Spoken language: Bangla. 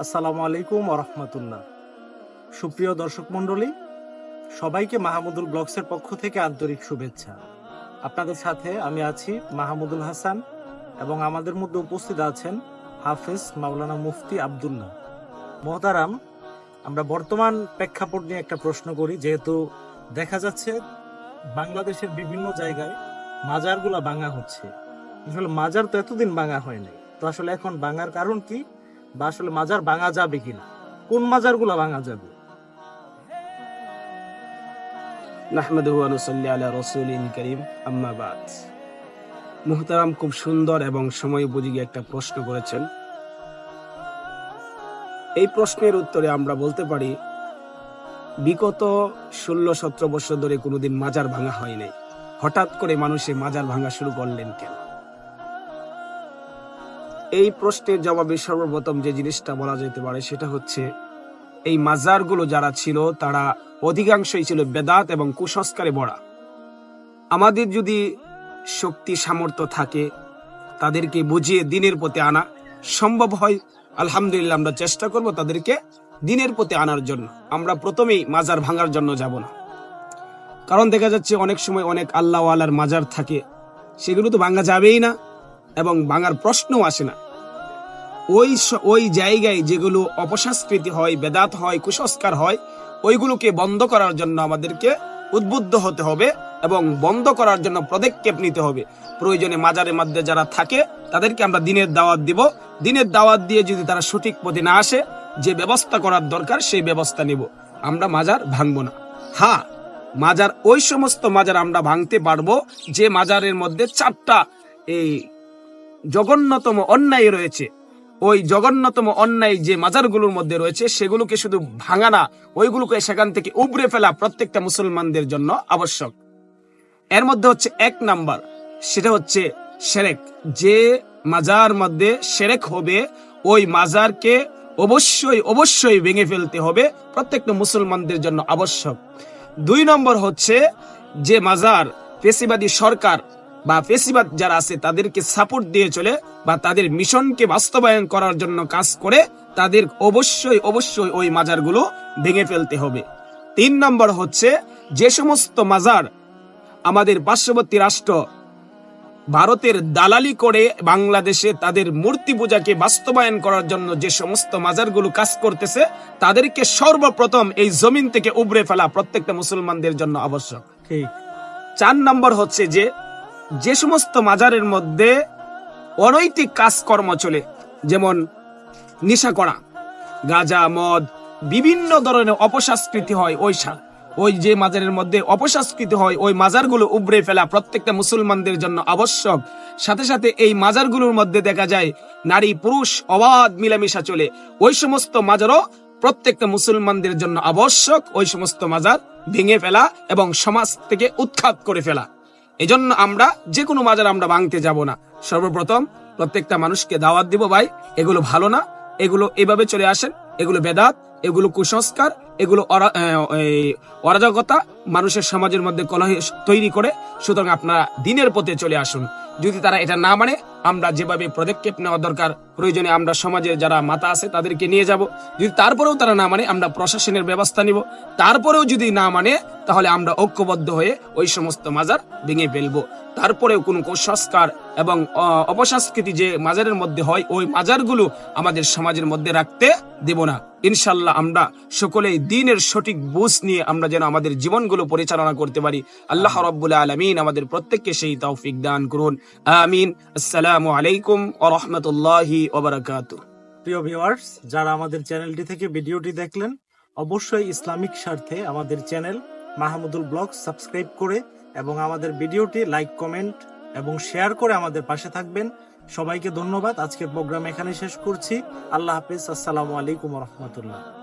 আসসালামু আলাইকুম রহমতুল্লাহ। সুপ্রিয় দর্শক মণ্ডলী, সবাইকে মাহমুদুল ব্লগসের পক্ষ থেকে আন্তরিক শুভেচ্ছা। আপনাদের সাথে আমি আছি মাহমুদুল হাসান এবং আমাদের মধ্যে উপস্থিত আছেন হাফেজ মাওলানা মুফতি আবদুল্লাহ। মহতারাম, আমরা বর্তমান প্রেক্ষাপট নিয়ে একটা প্রশ্ন করি, যেহেতু দেখা যাচ্ছে বাংলাদেশের বিভিন্ন জায়গায় মাজারগুলা ভাঙা হচ্ছে। আসলে মাজার তো এতদিন ভাঙা হয়নি তো আসলে এখন ভাঙার কারণ কি? বা আসলে মাজার ভাঙা যাবে কিনা? কোন মাজারগুলা ভাঙা যাবে? খুব সুন্দর এবং সময় উপযোগী একটা প্রশ্ন করেছেন। এই প্রশ্নের উত্তরে আমরা বলতে পারি, বিগত ষোলো সতেরো বছর ধরে কোনোদিন মাজার ভাঙা হয়নি। হঠাৎ করে মানুষে মাজার ভাঙা শুরু করলেন কেন? এই প্রশ্নের জবাবে সর্বপ্রথম যে জিনিসটা বলা যেতে পারে সেটা হচ্ছে, এই মাজারগুলো যারা ছিল, তারা অধিকাংশই ছিল বেদাত এবং কুসংস্কারে বড়া আমাদের যদি শক্তি, সামর্থ্য থাকে, তাদেরকে বুঝিয়ে দিনের পথে আনা সম্ভব হয়, আলহামদুলিল্লাহ আমরা চেষ্টা করব তাদেরকে দিনের পথে আনার জন্য। আমরা প্রথমেই মাজার ভাঙার জন্য যাব না। কারণ দেখা যাচ্ছে অনেক সময় অনেক আল্লাহ আল্লাহর মাজার থাকে, সেগুলো তো ভাঙা যাবেই না। এবং ভাঙার প্রশ্নও আসে না। ওই ওই জায়গায় যেগুলো অপসংস্কৃতি হয়, বেদাত হয়, কুসংস্কার হয়, ওইগুলোকে বন্ধ করার জন্য আমাদেরকে উদ্বুদ্ধ হতে হবে এবং বন্ধ করার জন্য পদক্ষেপ নিতে হবে। প্রয়োজনে মাজারের মধ্যে যারা থাকে, তাদেরকে আমরা দিনের দাওয়াত দিব। দিনের দাওয়াত দিয়ে যদি তারা সঠিক পথে না আসে, যে ব্যবস্থা করার দরকার, সেই ব্যবস্থা নিব। আমরা মাজার ভাঙবো না। হ্যাঁ মাজার, ওই সমস্ত মাজার আমরা ভাঙতে পারব, যে মাজারের মধ্যে চারটা এই জঘন্যতম অন্যায় রয়েছে। ওই জঘন্যতম অন্যায় যে মাজারগুলোর মধ্যে রয়েছে, সেগুলোকে শুধু ভাঙা না, ওইগুলোকে সেখান থেকে উবড়ে ফেলা প্রত্যেকটা মুসলমানদের জন্য আবশ্যক। এর মধ্যে হচ্ছে এক নাম্বার, সেটা হচ্ছে সেরেক। যে মাজার মধ্যে সেরেক হবে, ওই মাজারকে অবশ্যই অবশ্যই ভেঙে ফেলতে হবে, প্রত্যেকটা মুসলমানদের জন্য আবশ্যক। দুই নম্বর হচ্ছে যে মাজার পেশিবাদী সরকার বা পেশিবাদ যারা আছে তাদেরকে সাপোর্ট দিয়ে চলে বা তাদের মিশনকে বাস্তবায়ন করার জন্য কাজ করে তাদের অবশ্যই অবশ্যই ওই মাজারগুলো ভেঙে ফেলতে হবে। তিন নম্বর হচ্ছে যে সমস্ত মাজার আমাদের পার্শ্ববর্তী রাষ্ট্র ভারতের দালালি করে বাংলাদেশে তাদের মূর্তি পূজাকে বাস্তবায়ন করার জন্য যে সমস্ত মাজারগুলো কাজ করতেছে তাদেরকে সর্বপ্রথম এই জমিন থেকে উবড়ে ফেলা প্রত্যেকটা মুসলমানদের জন্য আবশ্যক। ঠিক। চার নম্বর হচ্ছে যে যে সমস্ত মাজারের মধ্যে অনৈতিক কাজকর্ম চলে, যেমন নেশা করা, গাঁজা, মদ, বিভিন্ন ধরনের অপসংস্কৃতি হয় ওই ওই যে মাজারের মধ্যে অপসংস্কৃতি হয়, ওই মাজারগুলো উবড়ে ফেলা প্রত্যেকটা মুসলমানদের জন্য আবশ্যক। সাথে সাথে এই মাজারগুলোর মধ্যে দেখা যায় নারী, পুরুষ, অবাধ মিলামিশা চলে। ওই সমস্ত মাজারও প্রত্যেকটা মুসলমানদের জন্য আবশ্যক, ওই সমস্ত মাজার ভেঙে ফেলা এবং সমাজ থেকে উৎখাত করে ফেলা। এজন্য আমরা যে কোনো মাজার আমরা ভাঙতে যাব না। সর্বপ্রথম প্রত্যেকটা মানুষকে দাওয়াত দিব, ভাই, এগুলো ভালো না। এগুলো এভাবে চলে আসেন। এগুলো বেদাত, এগুলো কুসংস্কার, এগুলো অরাজকতা মানুষের সমাজের মধ্যে কলহ তৈরি করে। সুতরাং আপনারা দিনের পথে চলে আসুন। যদি তারা এটা না মানে আমরা যেভাবে পদক্ষেপ নেওয়া দরকার, প্রয়োজনে আমরা সমাজের যারা মাতা আছে তাদেরকে নিয়ে যাব। যদি তারপরেও তারা না মানে আমরা প্রশাসনের ব্যবস্থা নিব। তারপরেও যদি না মানে তাহলে আমরা ঐক্যবদ্ধ হয়ে ওই সমস্ত মাজার ভেঙে ফেলব। তারপরেও কোনো কুসংস্কার এবং অপসংস্কৃতি যে মাজারের মধ্যে হয়, ওই মাজারগুলো আমাদের সমাজের মধ্যে রাখতে দেব না। ইনশাল্লাহ আমরা সকলেই দিনের সঠিক বুঝ নিয়ে আমরা যেন আমাদের জীবনগুলো পরিচালনা করতে পারি। আল্লাহ রব্বুল আলমিন আমাদের প্রত্যেককে সেই তৌফিক দান করুন। আমিন। আসসালামু আলাইকুম ও রহমতুল্লাহি ওবরাকাতু প্রিয় ভিউয়ার্স, যারা আমাদের চ্যানেলটি থেকে ভিডিওটি দেখলেন, অবশ্যই ইসলামিক স্বার্থে আমাদের চ্যানেল মাহমুদুল ব্লগ সাবস্ক্রাইব করে এবং আমাদের ভিডিওটি লাইক, কমেন্ট এবং শেয়ার করে আমাদের পাশে থাকবেন। সবাইকে ধন্যবাদ। আজকের প্রোগ্রাম এখানে শেষ করছি। আল্লাহ হাফিজ। আসসালামু আলাইকুম রহমতুল্লাহ।